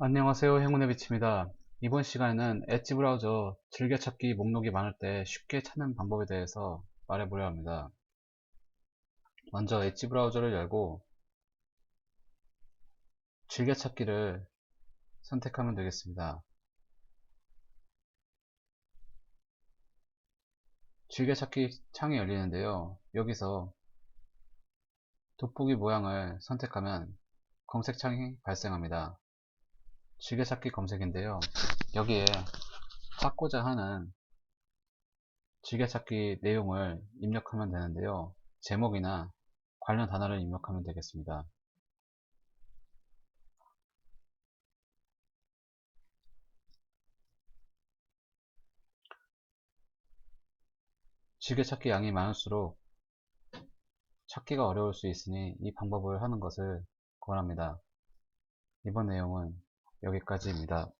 안녕하세요 행운의 빛입니다. 이번 시간에는 엣지 브라우저 즐겨찾기 목록이 많을 때 쉽게 찾는 방법에 대해서 말해보려 합니다. 먼저 엣지 브라우저를 열고 즐겨찾기를 선택하면 되겠습니다. 즐겨찾기 창이 열리는데요. 여기서 돋보기 모양을 선택하면 검색창이 발생합니다 즐겨찾기 검색인데요. 여기에 찾고자 하는 즐겨찾기 내용을 입력하면 되는데요. 제목이나 관련 단어를 입력하면 되겠습니다. 즐겨찾기 양이 많을수록 찾기가 어려울 수 있으니 이 방법을 하는 것을 권합니다. 이번 내용은 여기까지입니다.